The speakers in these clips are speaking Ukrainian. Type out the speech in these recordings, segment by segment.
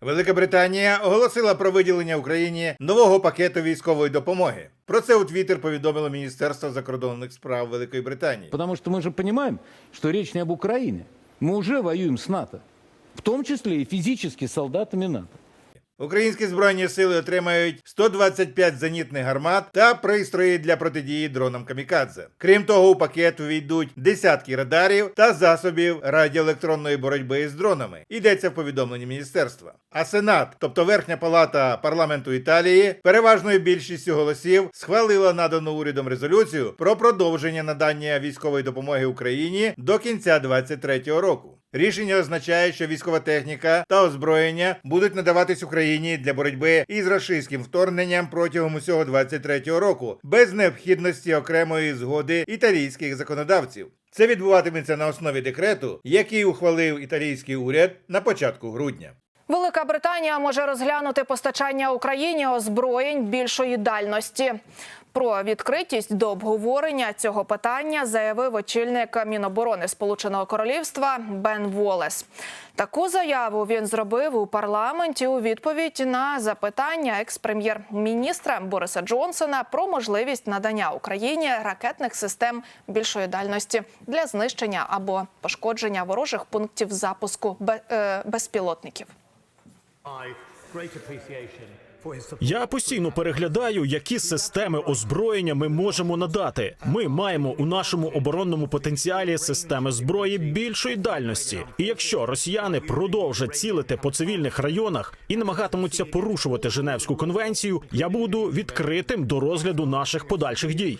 Велика Британія оголосила про виділення Україні нового пакету військової допомоги. Про це у Твіттер повідомило Міністерство закордонних справ Великої Британії. Тому що ми ж розуміємо, що річ не об Україні. Ми вже воюємо з НАТО. В тому числі і с солдатами НАТО. Українські збройні сили отримають 125 зенітних гармат та пристрої для протидії дронам камікадзе. Крім того, у пакет війдуть десятки радарів та засобів радіоелектронної боротьби з дронами. Йдеться в повідомленні міністерства. А Сенат, тобто Верхня палата парламенту Італії, переважною більшістю голосів схвалила надану урядом резолюцію про продовження надання військової допомоги Україні до кінця 2023 року. Рішення означає, що військова техніка та озброєння будуть надаватись Україні для боротьби із рашистським вторгненням протягом усього 23-го року, без необхідності окремої згоди італійських законодавців. Це відбуватиметься на основі декрету, який ухвалив італійський уряд на початку грудня. Велика Британія може розглянути постачання Україні озброєнь більшої дальності. Про відкритість до обговорення цього питання заявив очільник Міноборони Сполученого Королівства Бен Волес. Таку заяву він зробив у парламенті у відповідь на запитання екс-прем'єр-міністра Бориса Джонсона про можливість надання Україні ракетних систем більшої дальності для знищення або пошкодження ворожих пунктів запуску е, безпілотників. Я постійно переглядаю, які системи озброєння ми можемо надати. Ми маємо у нашому оборонному потенціалі системи зброї більшої дальності. І якщо росіяни продовжать цілити по цивільних районах і намагатимуться порушувати Женевську конвенцію, я буду відкритим до розгляду наших подальших дій.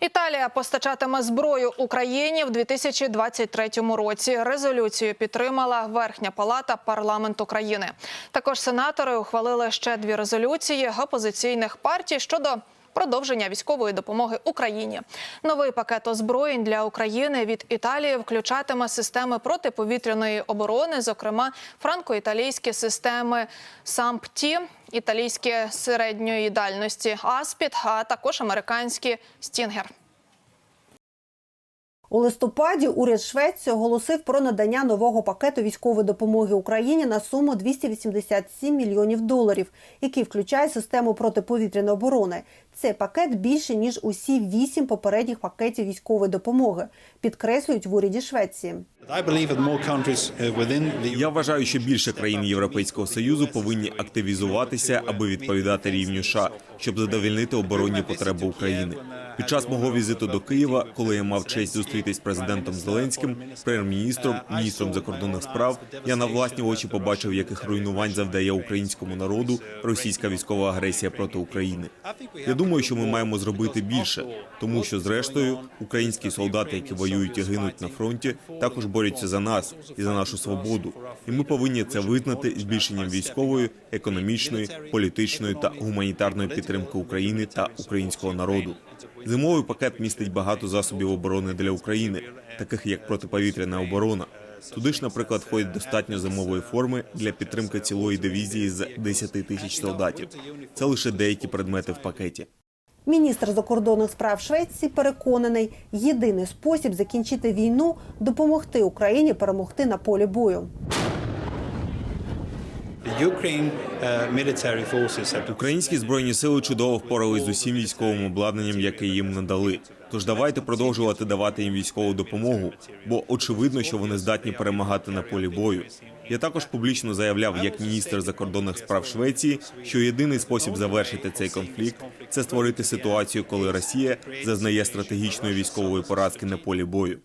Італія постачатиме зброю Україні в 2023 році. Резолюцію підтримала Верхня палата парламенту країни. Також сенатори ухвалили ще дві резолюції опозиційних партій щодо. Продовження військової допомоги Україні. Новий пакет озброєнь для України від Італії включатиме системи протиповітряної оборони, зокрема франко-італійські системи САМПТІ, італійські середньої дальності Аспід, а також американські Стінгер. У листопаді уряд Швеції оголосив про надання нового пакету військової допомоги Україні на суму 287 мільйонів доларів, який включає систему протиповітряної оборони. Цей пакет більше ніж усі вісім попередніх пакетів військової допомоги, підкреслюють в уряді Швеції. Uh, Я вважаю, що більше країн Європейського союзу повинні активізуватися, аби відповідати рівню США, щоб задовольнити оборонні потреби України. Під час мого візиту до Києва, коли я мав честь зустрітись з президентом Зеленським, прем'єр-міністром, міністром закордонних справ, я на власні очі побачив, яких руйнувань завдає українському народу російська військова агресія проти України. Я думаю, що ми маємо зробити більше, тому що, зрештою, українські солдати, які воюють і гинуть на фронті, також борються за нас і за нашу свободу. І ми повинні це визнати збільшенням військової, економічної, політичної та гуманітарної підтримки України та українського народу. Зимовий пакет містить багато засобів оборони для України, таких як протиповітряна оборона. Туди ж, наприклад, входить достатньо зимової форми для підтримки цілої дивізії з 10 тисяч солдатів. Це лише деякі предмети в пакеті. Міністр закордонних справ Швеції переконаний, єдиний спосіб закінчити війну допомогти Україні перемогти на полі бою. Українські збройні сили чудово впорались з усім військовим обладнанням, яке їм надали. Тож давайте продовжувати давати їм військову допомогу, бо очевидно, що вони здатні перемагати на полі бою. Я також публічно заявляв, як міністр закордонних справ Швеції, що єдиний спосіб завершити цей конфлікт це створити ситуацію, коли Росія зазнає стратегічної військової поразки на полі бою.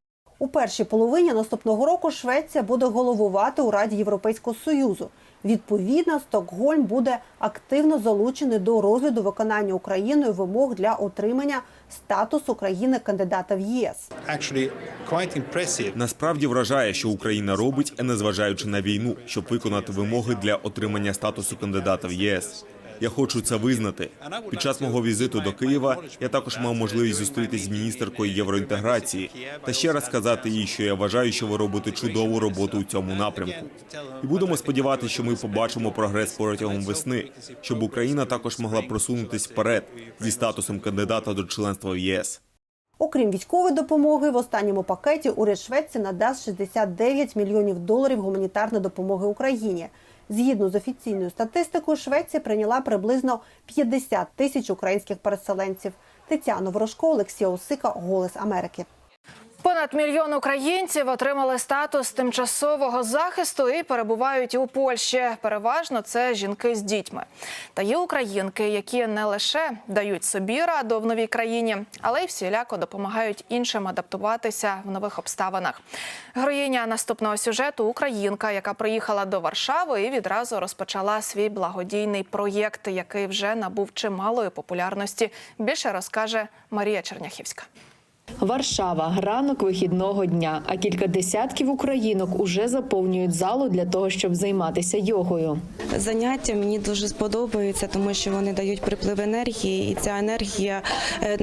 У першій половині наступного року Швеція буде головувати у Раді Європейського союзу. Відповідно, Стокгольм буде активно залучений до розгляду виконання Україною вимог для отримання статусу країни кандидата в ЄС. actually quite. Насправді вражає, що Україна робить, незважаючи на війну, щоб виконати вимоги для отримання статусу кандидата в ЄС. Я хочу це визнати. Під час мого візиту до Києва я також мав можливість зустрітись з міністеркою євроінтеграції та ще раз сказати їй, що я вважаю, що ви робите чудову роботу у цьому напрямку. І будемо сподіватися, що ми побачимо прогрес протягом весни, щоб Україна також могла просунутись вперед зі статусом кандидата до членства в ЄС. Окрім військової допомоги, в останньому пакеті уряд Швеції надасть 69 мільйонів доларів гуманітарної допомоги Україні. Згідно з офіційною статистикою, Швеція прийняла приблизно 50 тисяч українських переселенців. Тетяна Ворожко, Олексій Осика, Голос Америки. Понад мільйон українців отримали статус тимчасового захисту і перебувають у Польщі. Переважно це жінки з дітьми. Та є українки, які не лише дають собі раду в новій країні, але й всіляко допомагають іншим адаптуватися в нових обставинах. Героїня наступного сюжету українка, яка приїхала до Варшави і відразу розпочала свій благодійний проєкт, який вже набув чималої популярності. Більше розкаже Марія Черняхівська. Варшава, ранок вихідного дня. А кілька десятків українок уже заповнюють залу для того, щоб займатися йогою. Заняття мені дуже сподобаються, тому що вони дають приплив енергії, і ця енергія е,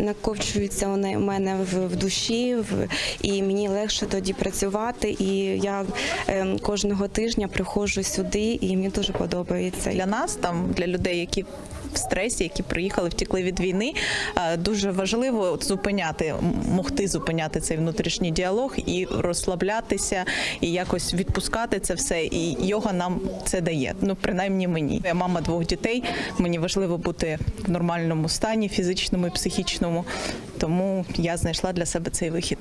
накопчується у у мене в, в душі, в, і мені легше тоді працювати. І я е, кожного тижня приходжу сюди, і мені дуже подобається. для нас, там для людей, які в стресі, які приїхали, втікли від війни, дуже важливо зупиняти, могти зупиняти цей внутрішній діалог і розслаблятися, і якось відпускати це все. І йога нам це дає. Ну принаймні мені. Я мама двох дітей. Мені важливо бути в нормальному стані, фізичному і психічному. Тому я знайшла для себе цей вихід.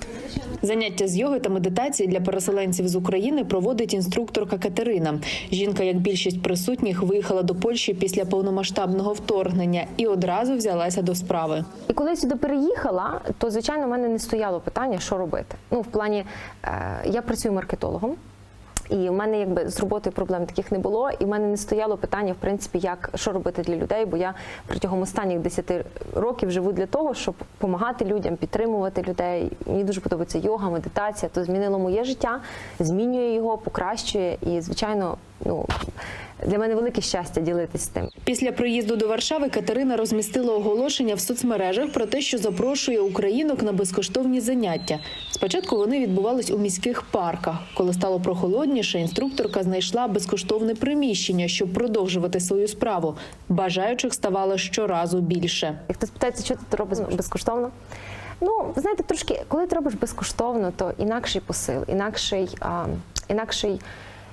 Заняття з йоги та медитації для переселенців з України проводить інструкторка Катерина. Жінка, як більшість присутніх, виїхала до Польщі після повномасштабного вторгнення і одразу взялася до справи. І коли я сюди переїхала, то звичайно в мене не стояло питання, що робити. Ну, в плані е, я працюю маркетологом. І в мене якби з роботою проблем таких не було, і в мене не стояло питання, в принципі, як що робити для людей, бо я протягом останніх 10 років живу для того, щоб допомагати людям, підтримувати людей. Мені дуже подобається йога, медитація. То змінило моє життя, змінює його, покращує. І, звичайно, ну для мене велике щастя ділитися з тим. Після приїзду до Варшави Катерина розмістила оголошення в соцмережах про те, що запрошує українок на безкоштовні заняття. Спочатку вони відбувались у міських парках. Коли стало прохолодніше, інструкторка знайшла безкоштовне приміщення, щоб продовжувати свою справу. Бажаючих ставало щоразу більше. Як хтось питається, що ти робиш безкоштовно? Ну, знаєте, трошки, коли ти робиш безкоштовно, то інакший посил, інакший, а, інакший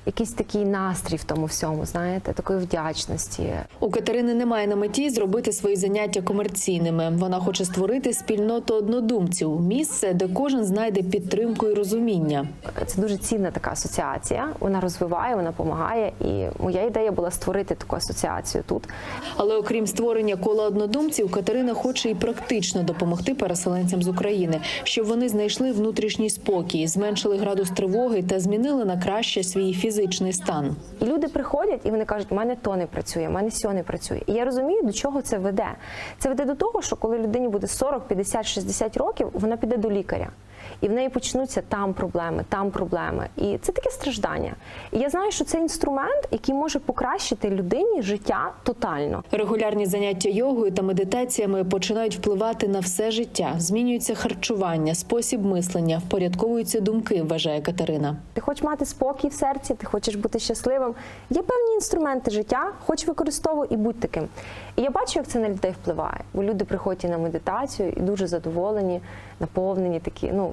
якийсь такий настрій в тому всьому, знаєте, такої вдячності. У Катерини немає на меті зробити свої заняття комерційними. Вона хоче створити спільноту однодумців, місце, де кожен знайде підтримку і розуміння. Це дуже цінна така асоціація. Вона розвиває, вона допомагає. І моя ідея була створити таку асоціацію тут. Але окрім створення кола однодумців, Катерина хоче і практично допомогти переселенцям з України, щоб вони знайшли внутрішній спокій, зменшили градус тривоги та змінили на краще свій фізичний стан. І люди приходять і вони кажуть, у мене то не працює, у мене сьо не працює. І я розумію, до чого це веде. Це веде до того, що коли людині буде 40, 50, 60 років, вона піде до лікаря. І в неї почнуться там проблеми, там проблеми. І це таке страждання. І я знаю, що це інструмент, який може покращити людині життя тотально. Регулярні заняття йогою та медитаціями починають впливати на все життя. Змінюється харчування, спосіб мислення, впорядковуються думки, вважає Катерина. Ти хочеш мати спокій в серці, ти хочеш бути щасливим. Є певні інструменти життя, хоч використовуй і будь таким. І я бачу, як це на людей впливає. Бо люди приходять на медитацію і дуже задоволені, наповнені такі. Ну